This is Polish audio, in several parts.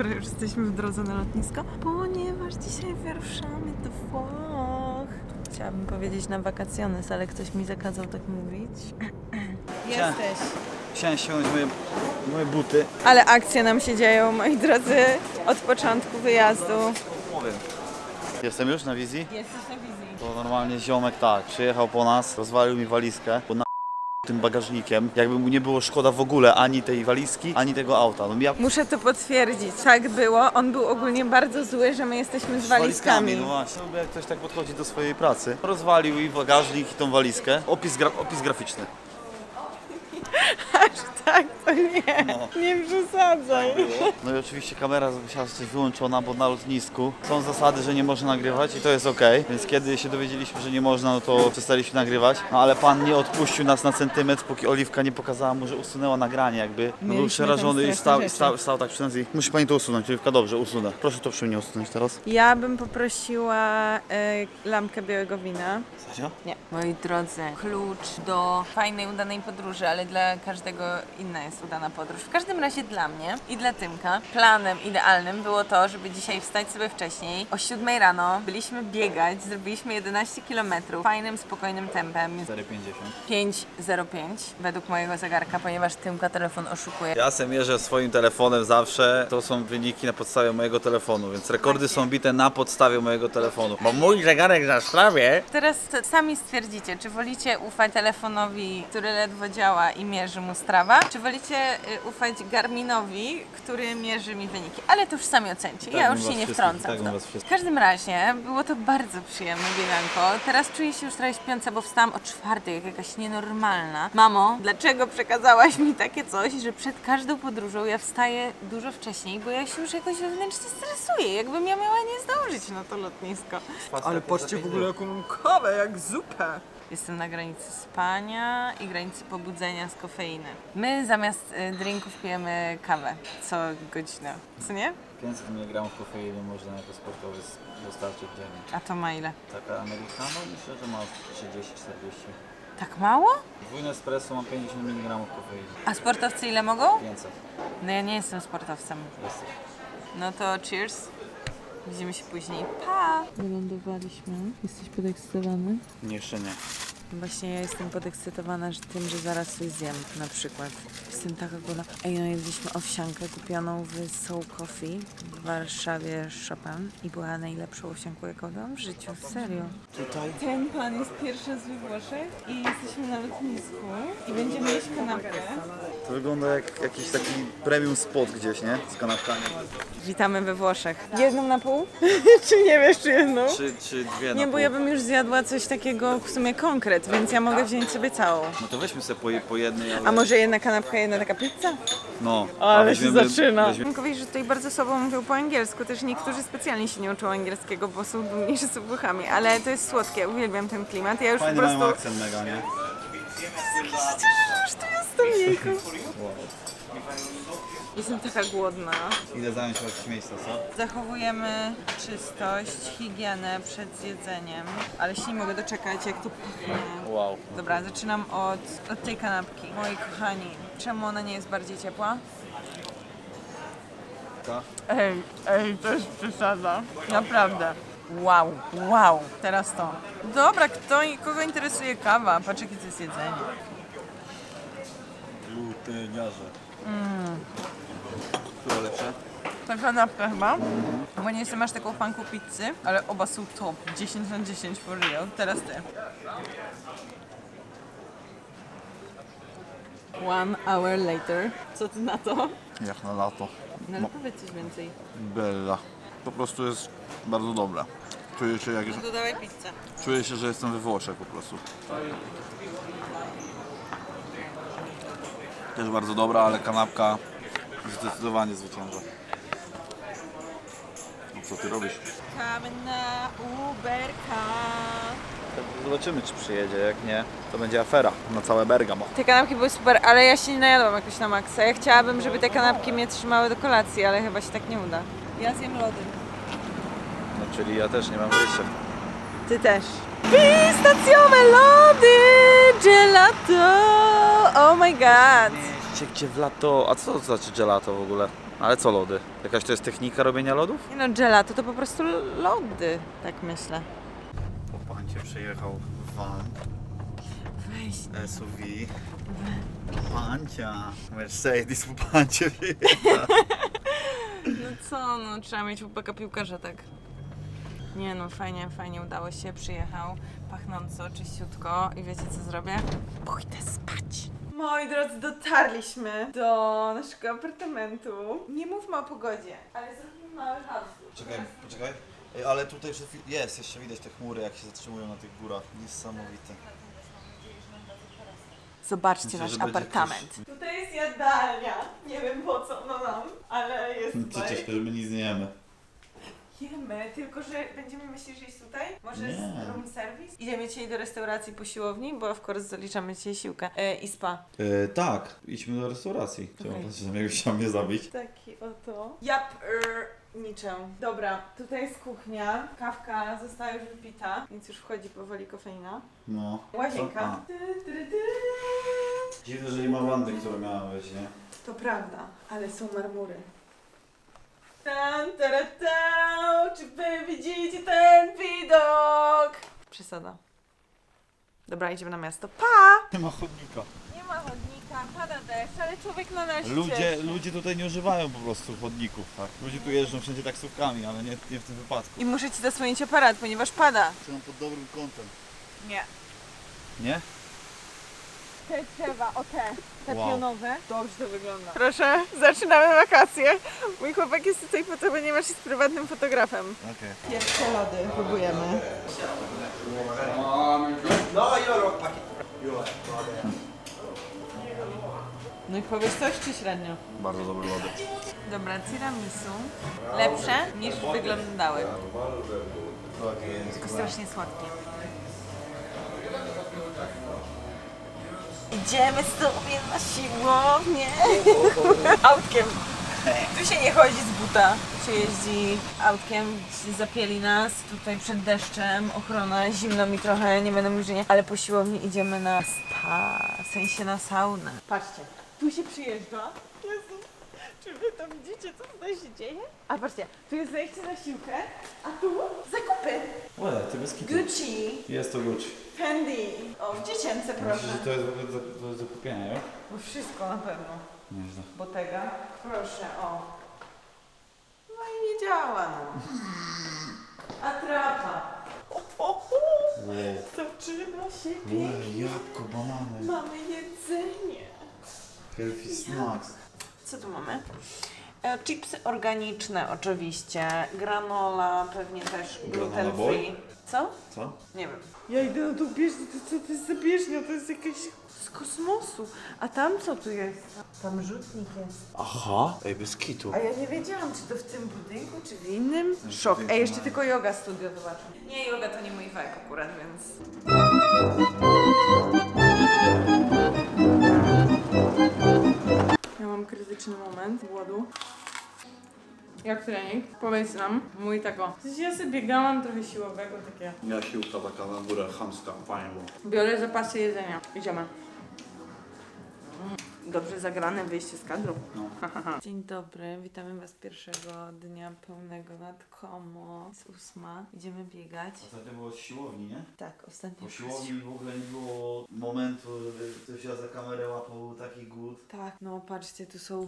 Dobra, już jesteśmy w drodze na lotnisko, ponieważ dzisiaj wyruszamy do Włoch. Chciałabym powiedzieć na wakacjones, ale ktoś mi zakazał tak mówić. Jesteś. Chciałem ściągnąć moje, moje buty. Ale akcje nam się dzieją, moi drodzy, od początku wyjazdu. Powiem. Jestem już na wizji? Jesteś na wizji. To normalnie ziomek tak, przyjechał po nas, rozwalił mi walizkę, bo na tym bagażnikiem, jakby mu nie było szkoda w ogóle ani tej walizki, ani tego auta. No ja Muszę to potwierdzić. Tak było. On był ogólnie bardzo zły, że my jesteśmy z walizkami. No właśnie, jak ktoś tak podchodzi do swojej pracy. Rozwalił i bagażnik i tą walizkę. Opis, gra, opis graficzny. Aż tak, nie. Nie przesadzaj. No i oczywiście kamera musiała zostać wyłączona, bo na lotnisku są zasady, że nie można nagrywać i to jest ok. Więc kiedy się dowiedzieliśmy, że nie można, no to przestaliśmy nagrywać. No ale pan nie odpuścił nas na centymetr, póki Oliwka nie pokazała mu, że usunęła nagranie jakby. No był Mieliśmy przerażony tam i stał, straszne i stał, stał tak przy nas i musi pani to usunąć. Oliwka, dobrze, usunę. Proszę to przy mnie usunąć teraz. Ja bym poprosiła e, lampkę białego wina. Serio? Nie. Moi drodzy, klucz do fajnej, udanej podróży, ale dla każdego inna jest udana podróż. W każdym razie dla mnie i dla Tymka planem idealnym było to, żeby dzisiaj wstać sobie wcześniej. O 7 rano byliśmy biegać, zrobiliśmy 11 km fajnym, spokojnym tempem. 4,50. 5.05 według mojego zegarka, ponieważ Tymka telefon oszukuje. Ja se mierzę swoim telefonem zawsze. To są wyniki na podstawie mojego telefonu, więc rekordy są bite na podstawie mojego telefonu. Bo mój zegarek na sprawie Teraz sami stwierdzicie, czy wolicie ufać telefonowi, który ledwo działa i mierzy mu strawa, czy wolicie y, ufać Garminowi, który mierzy mi wyniki. Ale to już sami ocencie, ja już się nie wtrącam tak w to. W każdym razie było to bardzo przyjemne bieganko. Teraz czuję się już trochę śpiąca, bo wstałam o czwartej, jak jakaś nienormalna. Mamo, dlaczego przekazałaś mi takie coś, że przed każdą podróżą ja wstaję dużo wcześniej, bo ja się już jakoś wewnętrznie stresuję, jakbym ja miała nie zdążyć na to lotnisko. Ale patrzcie w ogóle jaką mam kawę, jak zupę. Jestem na granicy spania i granicy pobudzenia z kofeiny. My zamiast y, drinków pijemy kawę co godzinę, co nie? 500 mg kofeiny można jako sportowy dostarczyć dziennie. A to ma ile? Taka americano myślę, że ma 30-40. Tak mało? Dwójne espresso ma 50 mg kofeiny. A sportowcy ile mogą? 500 No ja nie jestem sportowcem. jest. No to cheers. Widzimy się później. Pa! Wylądowaliśmy. Jesteś podekscytowany? Jeszcze nie. Właśnie ja jestem podekscytowana że tym, że zaraz coś zjem na przykład. Jestem taka głodna. Ej, no jedliśmy owsiankę kupioną w Soul Coffee w Warszawie Chopin i była najlepszą owsianką, jaką dałam w życiu. Serio. Tutaj? Ten pan jest pierwszy z Włoszech i jesteśmy na lotnisku i będziemy jeść kanapkę. To wygląda jak jakiś taki premium spot gdzieś, nie? Z kanapkami. Witamy we Włoszech. Jedną na pół? czy nie wiesz, czy jedną? Czy, czy dwie Nie, na bo ja bym już zjadła coś takiego w sumie konkret, więc ja mogę wziąć sobie całą. No to weźmy sobie po, po jednej, ale... A może jedna kanapka, jedna taka pizza? No. a Ale się weźmiemy- zaczyna. weźmiemy- Mówisz, że tutaj bardzo słabo mówią po angielsku. Też niektórzy specjalnie się nie uczą angielskiego, bo są dumni, że są Włochami. Ale to jest słodkie, uwielbiam ten klimat. Ja już Fajny po mają prostu... akcent mega, nie? Już tu jestem, jejku. Jestem taka głodna. Idę zająć jakieś miejsce, co? Zachowujemy czystość, higienę przed jedzeniem, ale się nie mogę doczekać, jak to pachnie. Wow. Dobra, zaczynam od, od tej kanapki. Moi kochani, czemu ona nie jest bardziej ciepła? Ta? Ej, ej, to jest przesada. Naprawdę. Wow, wow. Teraz to. Dobra, kto, kogo interesuje kawa? Patrz, jakie to jest jedzenie. Gluteniarze. Mm. Które lepsze? Ta kanapka chyba. Bo nie jestem aż taką fanką pizzy, ale oba są top. 10 na 10 for real. Teraz ty. One hour later. Co ty na to? Jak na lato. No ale powiedz coś więcej. Bella. Po prostu jest bardzo dobra. Czuję się, jak, No dodawaj pizzę. czuję się, że jestem we Włoszech po prostu. Też bardzo dobra, ale kanapka zdecydowanie zwycięża. No co ty robisz? Czekamy na Uberka. Zobaczymy, czy przyjedzie. Jak nie, to będzie afera na całe Bergamo. Te kanapki były super, ale ja się nie najadłam jakoś na maksa. Ja chciałabym, żeby te kanapki mnie trzymały do kolacji, ale chyba się tak nie uda. Ja zjem lody. No, czyli ja też nie mam wyjścia. Ty też. Pistacjowe lody! Gelato! Oh my god! Gdzie, gdzie w lato? A co to znaczy gelato w ogóle? Ale co lody? Jakaś to jest technika robienia lodów? Nie no, gelato to po prostu lody, tak myślę. Po pancie przyjechał van Weź. SUV. Pancia. Mercedes po pancie No co, no trzeba mieć chłopaka piłkarza, tak. Nie no, fajnie, fajnie udało się, przyjechał pachnąco, czyściutko i wiecie co zrobię? Pójdę spać. Moi drodzy, dotarliśmy do naszego apartamentu. Nie mówmy o pogodzie, ale zrobimy mały chaos. Czekaj, poczekaj. Ej, ale tutaj przed chwil- jest, jeszcze widać te chmury jak się zatrzymują na tych górach. Niesamowite. Zobaczcie Myślę, nasz że będzie apartament. Tutaj jest jadalnia. Nie wiem po co ona nam, ale jest Przecież że my nic nie jemy. Jemy, tylko że będziemy myśleć, że jest tutaj. Może Nie. jest room service. Idziemy dzisiaj do restauracji po siłowni, bo of course zaliczamy dzisiaj siłkę. E, I spa. E, tak, idźmy do restauracji. Chciałem Okej. patrzeć, chciał mnie zabić. Taki oto. Jap, er, niczym. Dobra, tutaj jest kuchnia. Kawka została już wypita, więc już wchodzi powoli kofeina. No. Łazienka. A. Ty, ty, ty, ty. Dziwne, że nie ma wandy, która miała być, nie? To prawda, ale są marmury. Tan, tara, Przesada. Dobra, idziemy na miasto. Pa! Nie ma chodnika. Nie ma chodnika, pada deszcz, ale człowiek na nas Ludzie, ludzie tutaj nie używają po prostu chodników, tak? Ludzie tu jeżdżą wszędzie taksówkami, ale nie, nie w tym wypadku. I muszę ci zasłonić aparat, ponieważ pada. Trzymam pod dobrym kątem. Nie. Nie? Te drzewa, o te, te Wow. pionowe. Dobrze to wygląda. Proszę, zaczynamy wakacje. Mój chłopak jest tutaj po to, ponieważ jest prywatnym fotografem. Okej. Pierwsze lody próbujemy. No i powiesz coś czy średnio? Bardzo dobre lody. Dobra, tiramisu. Lepsze niż wyglądały. Tylko strasznie słodkie. Idziemy sobie na siłownię. Autkiem. Tu się nie chodzi z buta. Się jeździ autkiem, zapieli nas tutaj przed deszczem, ochrona, zimno mi trochę, nie będę mówić, że nie, ale po siłowni idziemy na spa, w sensie na saunę. Patrzcie, tu się przyjeżdża. Jezu, czy wy to widzicie, co tutaj się dzieje? A patrzcie, tu jest zejście na siłkę, a tu zakupy. Łe, ty bez kitu. Gucci, Jest to Gucci. Fendi. O, dziecięce proszę. Myślisz, że to jest w ogóle do, do, do kupienia, nie? Bo wszystko na pewno. Nieźle. Bottega. Proszę, o. Działa, no. Atrapa. Wow. Zaczyna się Łe, pięknie. jabłko, banany. Mamy jedzenie. Healthy snacks. Co tu mamy? E, chipsy organiczne oczywiście. Granola pewnie też Granola gluten boy? free. Co? Co? Nie wiem. Ja idę na tą bieżnię, to co to jest za bieżnia? To jest jakaś z kosmosu. A tam co tu jest? Tam rzutnik jest. Aha. Ej, bez kitu. A ja nie wiedziałam, czy to w tym budynku, czy w innym. Szok. Ej, jeszcze tylko yoga studio zobaczę. Nie, yoga to nie mój vibe akurat, więc... Ja mam krytyczny moment głodu. Jak trening? Powiedz nam. Mój tako. W sensie ja sobie biegałam trochę siłowego, takie. Ja siłka taka na górę, chamska, fajnie było. Biorę zapasy jedzenia. Idziemy. Dobrze zagrane wyjście z kadru. No. Dzień dobry, witamy Was pierwszego dnia pełnego nad Komo. Jest ósma, idziemy biegać. Ostatnio było z siłowni, nie? Tak, ostatnio. Po siłowni w ogóle nie było momentu, żeby ktoś ja za kamerę łapał, taki głód. Tak, no patrzcie, tu są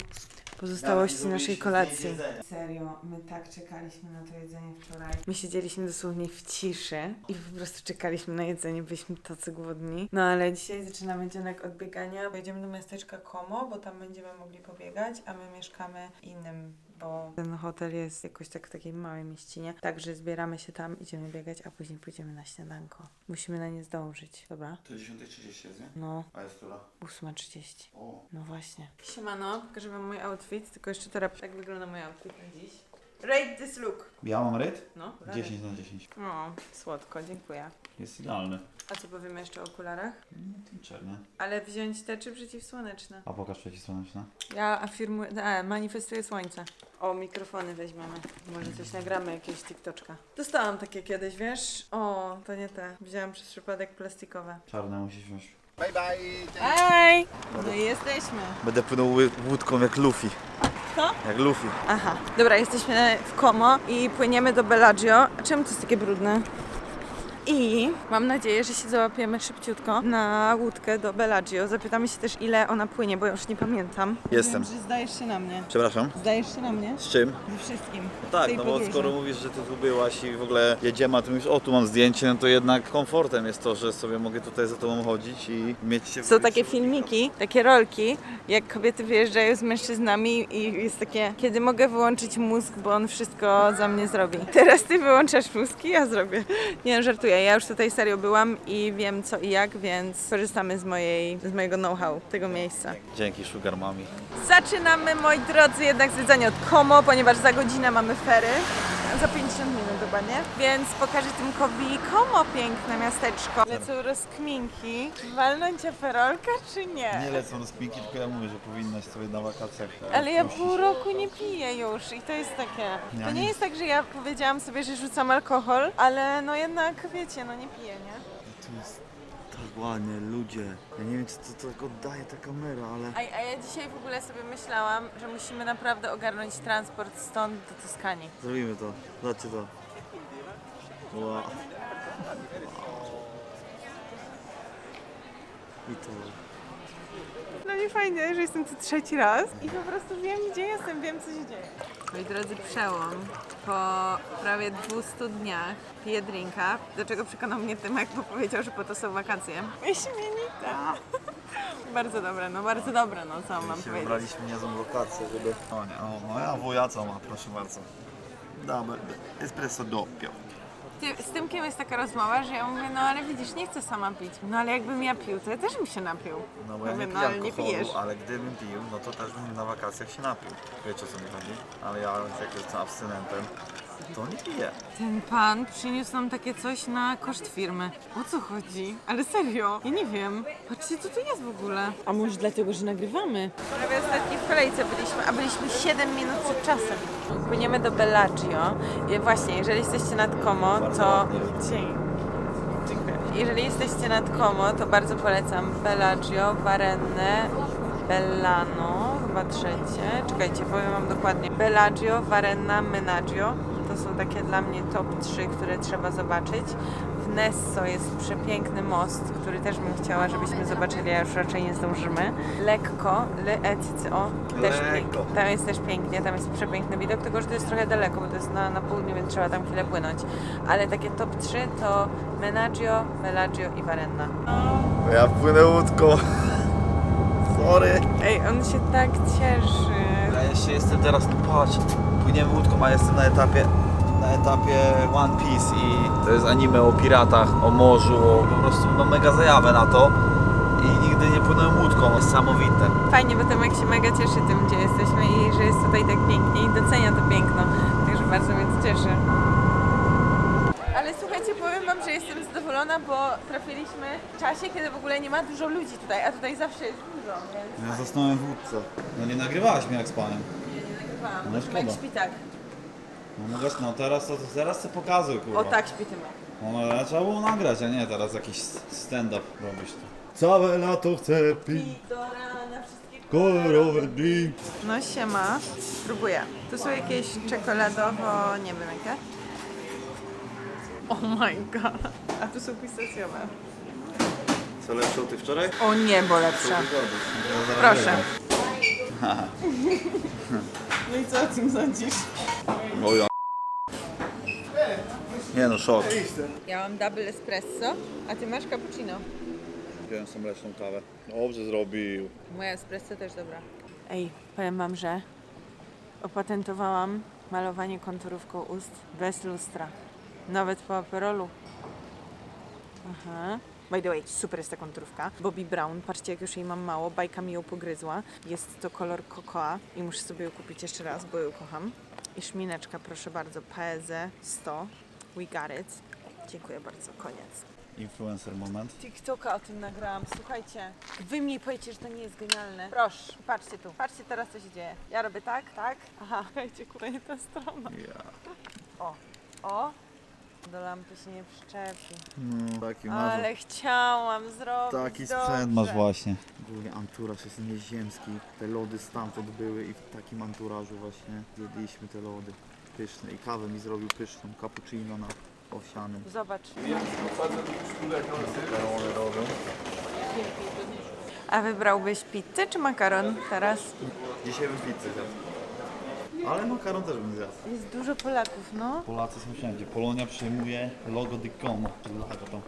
pozostałości naszej kolacji. Serio, my tak czekaliśmy na to jedzenie wczoraj. My siedzieliśmy dosłownie w ciszy i po prostu czekaliśmy na jedzenie, byliśmy tacy głodni. No ale dzisiaj zaczynamy dzionek od biegania. Pojedziemy do miasteczka Como, bo tam będziemy mogli pobiegać, a my mieszkamy w innym bo ten hotel jest jakoś tak w takiej małej mieścinie. Także zbieramy się tam, idziemy biegać, a później pójdziemy na śniadanko. Musimy na nie zdążyć, dobra? To 10.30 jest, nie? No, A jest która? 8.30. O. No właśnie. Siemano, pokażę wam mój outfit, tylko jeszcze teraz tak wygląda mój outfit na dziś. Rate this look. Ja mam ryd? No, 10 na 10. O, słodko, dziękuję. Jest idealny. A co powiemy jeszcze o okularach? Mm, Czarny. Ale wziąć te czy przeciwsłoneczne? A pokaż przeciwsłoneczne. Ja afirmuję, a, manifestuję słońce. O, mikrofony weźmiemy. Może coś nagramy, jakiegoś TikToczka. Dostałam takie kiedyś, wiesz? O, to nie te. Wzięłam przez przypadek plastikowe. Czarne musisz wziąć. Hej! No i jesteśmy. Będę płynął ły- łódką jak Luffy. Szybciutko? Jak Luffy. Aha, dobra, jesteśmy w Como i płyniemy do Bellagio. Czemu to jest takie brudne? I mam nadzieję, że się załapiemy szybciutko na łódkę do Bellagio. Zapytamy się też, ile ona płynie, bo ja już nie pamiętam. Jestem. Wiem, że zdajesz się na mnie. Przepraszam. Zdajesz się na mnie? Z czym? Ze wszystkim. Tak, tej no bo podróży. skoro mówisz, że ty tu byłaś i w ogóle jedziemy, a ty mówisz, o tu mam zdjęcie, no to jednak komfortem jest to, że sobie mogę tutaj za tobą chodzić i mieć się... w Są takie filmiki, takie rolki, jak kobiety wyjeżdżają z mężczyznami i jest takie, kiedy mogę wyłączyć mózg, bo on wszystko za mnie zrobi. Teraz ty wyłączasz mózg i ja zrobię. Nie no, ja już tutaj serio byłam i wiem co i jak, więc korzystamy z, mojej, z mojego know-how tego miejsca. Dzięki Sugar Mami. Zaczynamy, moi drodzy, jednak zwiedzanie od Como, ponieważ za godzinę mamy fery. Za 50 minut dokładnie. Więc pokażę Tymkowi Como, piękne miasteczko. Lecą rozkminki. Walnąć aferolka czy nie? Nie lecą rozkminki, tylko ja mówię, że powinnaś sobie na wakacjach... Ale ja pół roku nie piję już i to jest takie. Ja To nie nie- jest tak, że ja powiedziałam sobie, że rzucam alkohol, ale no jednak wiecie, no nie piję, nie? Tu jest tak ładnie, ludzie. Ja nie wiem, czy to tak oddaje ta kamera, ale... A, a ja dzisiaj w ogóle sobie myślałam, że musimy naprawdę ogarnąć transport stąd do Toskanii. Zrobimy to. Zobaczcie to. Wow. I to... No nie fajnie, że jestem tu trzeci raz i po prostu wiem, gdzie jestem, wiem, co się dzieje. Moi drodzy, przełom. Po prawie 200 dniach piję drinka, do czego przekonał mnie Tymek, bo powiedział, że po to są wakacje. Wyśmienite. bardzo dobre, no bardzo dobre, no co mam się powiedzieć. wybraliśmy niezłą lokację, żeby... O nie, o, moja wuja co ma, proszę bardzo. Double espresso doppio. Ty, z Tymkiem jest taka rozmowa, że ja mówię, no ale widzisz, nie chcę sama pić. No ale jakbym ja pił, to ja też bym się napił. No bo ja mówię, nie no piję ale nie alkoholu, pijesz. ale gdybym pił, no to też bym na wakacjach się napił. Wiecie o co mi chodzi? Ale ja jak jestem abstynentem, to nie piję. Ten pan przyniósł nam takie coś na koszt firmy. O co chodzi? Ale serio, ja nie wiem. Patrzcie, co tu jest w ogóle. A może dlatego, że nagrywamy? Prawie ostatni w kolejce byliśmy, a byliśmy 7 minut przed czasem. Płyniemy do Bellagio. I właśnie, jeżeli jesteście nad Como, to... Dzień. Dziękuję. Jeżeli jesteście nad Como, to bardzo polecam Bellagio, Varenne, Bellano, chyba trzecie. Czekajcie, powiem wam dokładnie. Bellagio, Varenna, Menaggio. To są takie dla mnie top 3, które trzeba zobaczyć. W Nesso jest przepiękny most, który też bym chciała, żebyśmy zobaczyli, a już raczej nie zdążymy. Lekko, Le Etio, też pięknie. Tam jest też pięknie, tam jest przepiękny widok, tylko że to jest trochę daleko, bo to jest na, na południu, więc trzeba tam chwilę płynąć. Ale takie top 3 to Menaggio, Bellagio i Varenna. Ja płynę łódką. Sorry. Ej, on się tak cieszy. Ja jeszcze jestem teraz, no patrz, płyniemy łódką, a jestem na etapie na etapie One Piece i to jest anime o piratach, o morzu, o po prostu no mega zajawę na to i nigdy nie płynąłem łódką, niesamowite. Fajnie, bo Tomek się mega cieszy tym, gdzie jesteśmy i że jest tutaj tak pięknie i docenia to piękno. Także bardzo mnie to cieszy. Ale słuchajcie, powiem wam, że jestem zadowolona, bo trafiliśmy w czasie, kiedy w ogóle nie ma dużo ludzi tutaj, a tutaj zawsze jest dużo, więc Ja zasnąłem w łódce. No nie nagrywałaś mnie jak spałem. nie nagrywałam. No szkoda. Tomek śpi tak. No, mogę, no teraz to teraz to pokazuj kurwa. O tak śpi Tymek. No ale trzeba było nagrać, a nie teraz jakiś stand-up robisz tu. Całe lato chcę pić I do rana wszystkie kolorowe drink. No siema, spróbuję. Tu są jakieś czekoladowo, nie wiem jakie. Oh my god. A tu są pistacjowe. Co lepsze od tych wczoraj? O niebo lepsze. Proszę. No i co o tym sądzisz? O ja. Nie no, szok. Ja mam double espresso, a ty masz cappuccino. Wziąłem sobie mleczną kawę. Dobrze zrobił. Moja espresso też dobra. Ej, powiem wam, że opatentowałam malowanie konturówką ust bez lustra. Nawet po aperolu. Aha. By the way, super jest ta konturówka. Bobby Brown, patrzcie jak już jej mam mało, bajka mi ją pogryzła. Jest to kolor kokoa i muszę sobie ją kupić jeszcze raz, bo ją kocham. I szmineczka, proszę bardzo, PZ 100. We got it. Dziękuję bardzo, koniec. Influencer moment. TikToka o tym nagrałam, słuchajcie. Wy mi powiecie, że to nie jest genialne. Proszę, patrzcie tu. Patrzcie teraz, co się dzieje. Ja robię tak, tak. Aha, słuchajcie, kurwa, nie ta strona. Ja. O, o. Do lampy się nie przyczepi. No, taki Ale chciałam zrobić Taki dobrze. sprzęt masz właśnie. Ogólnie anturaż jest nieziemski. Te lody stamtąd były i w takim anturażu właśnie jedliśmy te lody. Pyszne. I kawę mi zrobił pyszną, cappuccino na owsianym. Zobacz. Robią. A wybrałbyś pizzę czy makaron teraz? Dzisiaj bym pizzę zjadł. Ale makaron też bym zjadł. Jest dużo Polaków, no. Polacy są wszędzie. Polonia przejmuje logo. Czyli lago to.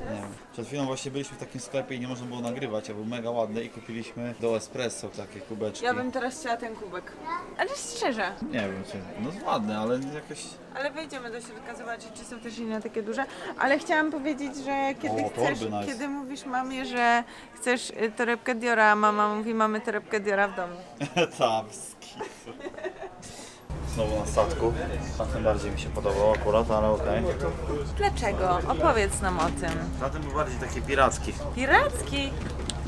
Nie wiem. Przed chwilą właśnie byliśmy w takim sklepie i nie można było nagrywać, a był mega ładny i kupiliśmy do espresso takie kubeczki. Ja bym teraz chciała ten kubek. Ale szczerze. Nie wiem, czy... No jest ładny, ale jakoś... Ale wejdziemy do środka zobaczyć, czy są też inne takie duże. Ale chciałam powiedzieć, że kiedy O, chcesz, nice. kiedy mówisz mamie, że chcesz y, torebkę Diora, a mama mówi, mamy torebkę Diora w domu. Tam, skitu. Znowu na statku. Na tym bardziej mi się podobał akurat, ale okej. Dlaczego? Opowiedz nam o tym. Na tym był bardziej taki piracki. Piracki.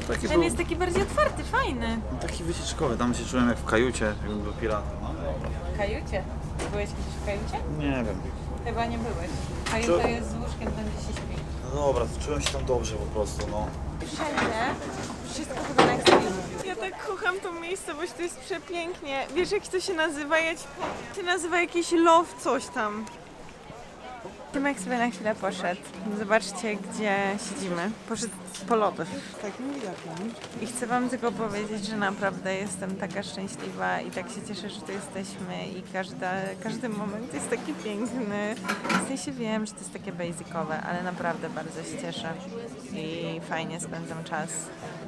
Taki Ten był jest taki bardziej otwarty, fajny. taki wycieczkowy. Tam się czułem jak w kajucie, jakbym był piratem. No dobra. W kajucie. Byłeś kiedyś w kajucie? Nie wiem. Chyba nie byłeś. Kajuta jest z łóżkiem, tam gdzie się śpi. No dobra, to czułem się tam dobrze po prostu, no. Wszędzie. Wszystko chyba na kocham to to jest przepięknie. Wiesz jak to się nazywa? Ja ci powiem. się nazywa jakiś love coś tam. Tymek sobie na chwilę poszedł. Zobaczcie, gdzie siedzimy. Poszedł po lody. Takim widokiem. I chcę Wam tylko powiedzieć, że naprawdę jestem taka szczęśliwa i tak się cieszę, że tu jesteśmy i każda, każdy moment jest taki piękny. W sensie wiem, że to jest takie basicowe, ale naprawdę bardzo się cieszę i fajnie spędzam czas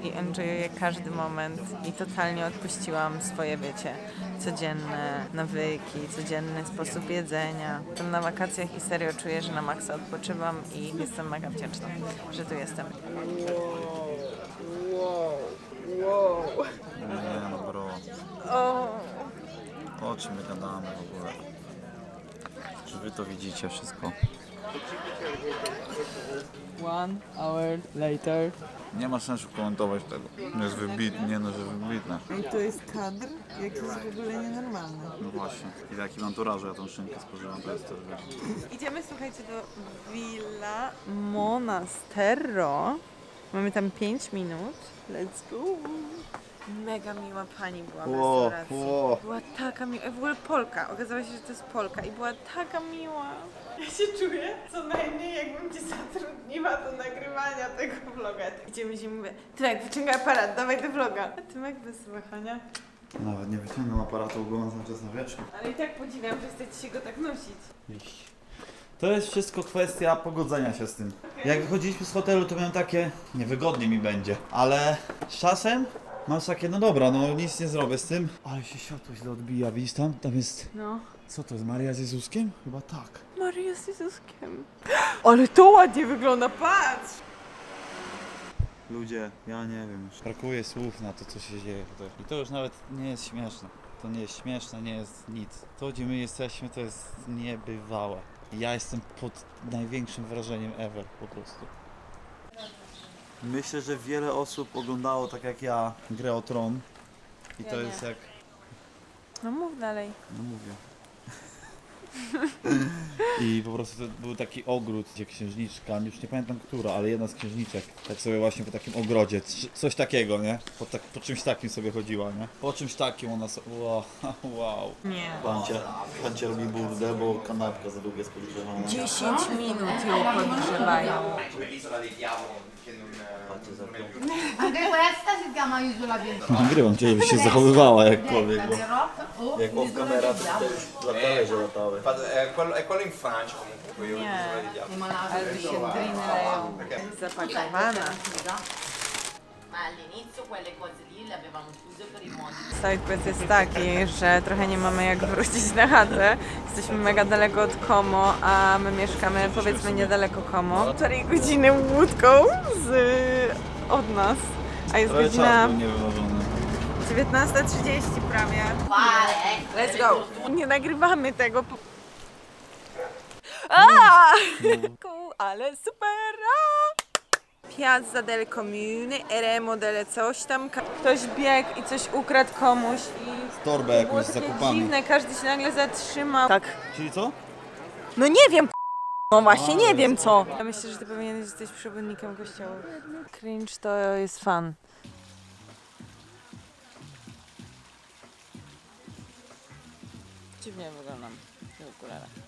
i enjoyuję każdy moment i totalnie odpuściłam swoje, wiecie, codzienne nawyki, codzienny sposób jedzenia. Jestem na wakacjach i serio czuję, że na maksa odpoczywam i jestem mega wdzięczna, że tu jestem. Wow, wow. Nie no bro. O. O czym my gadamy w ogóle? Czy wy to widzicie wszystko? One hour later. Nie ma sensu komentować tego. Jest wybitnie, nie no, że wybitne. I to jest kadr, jaki jest w ogóle nienormalny. No właśnie. I w jakim anturażu ja tą szynkę spożywam, to jest też wiesz. Idziemy, słuchajcie, do Villa Monastero. Mamy tam 5 minut. Let's go. Mega miła pani była w Ło, restauracji. ło. Była taka miła. W ogóle Polka. Okazało się, że to jest Polka i była taka miła. Ja się czuję co najmniej jakbym cię zatrudniła do nagrywania tego vloga. Idziemy się mówię, Tymek, wyciągaj aparat, dawaj do vloga. A Tymek bez wahania. Nawet nie wyciągam aparatu, bo mam cały czas na wieczór. Ale i tak podziwiam, że chcecie się go tak nosić. To jest wszystko kwestia pogodzenia się z tym. Jak wychodziliśmy z hotelu, to miałem takie, niewygodnie mi będzie, ale z czasem masz takie, no dobra, no nic nie zrobię z tym. Ale się światło źle odbija, widzisz tam? Tam jest, No. co to jest, Maria z Jezuskiem? Chyba tak. Maria z Jezuskiem. Ale to ładnie wygląda, patrz! Ludzie, ja nie wiem już. Brakuje słów na to, co się dzieje tutaj. I to już nawet nie jest śmieszne. To nie jest śmieszne, nie jest nic. To, gdzie my jesteśmy, to jest niebywałe. Ja jestem pod największym wrażeniem ever po prostu. Myślę, że wiele osób oglądało tak jak ja grę o Tron. I Ja to nie. jest jak... No mów dalej. No mówię. I po prostu to był taki ogród, gdzie księżniczka, już nie pamiętam która, ale jedna z księżniczek, tak sobie właśnie po takim ogrodzie, c- coś takiego, nie? Po, tak, po czymś takim sobie chodziła, nie? Po czymś takim ona sobie, wow, wow. Nie. Pancia, pancia robi burdę, bo kanapka za długo jest podgrzewana. 10 minut ją podgrzewają. Anche questa si chiama Isola del Nagrywam cię, żebyś się zachowywała jakkolwiek, bo o jak off kamera to też talerze latały. Fa- È quello, è quello in Francia comunque, quello di. Isola się. Zapakowana. Ma all'inizio quelle cose lì le avevamo chiuse per i modi. Sidequest jest taki, że trochę nie mamy jak wrócić na chatę. Jesteśmy mega daleko od Komo, a my mieszkamy powiedzmy niedaleko Komo. Półtorej godziny łódką z, od nas. A jest godzina. 19.30 prawie. Let's go! Nie nagrywamy tego. Po... A! Ku, Ale super! a! Piazza del Comune, Eremo delle coś tam. Ka- Ktoś biegł i coś ukradł komuś i Torbę było jakąś z takie zakupami. dziwne, każdy się nagle zatrzymał. Tak. Czyli co? No nie wiem, No właśnie, nie wiem co. Ja myślę, że ty powinieneś jesteś przewodnikiem kościoła. Cringe to jest fan. Dziwnie wyglądam w okularach.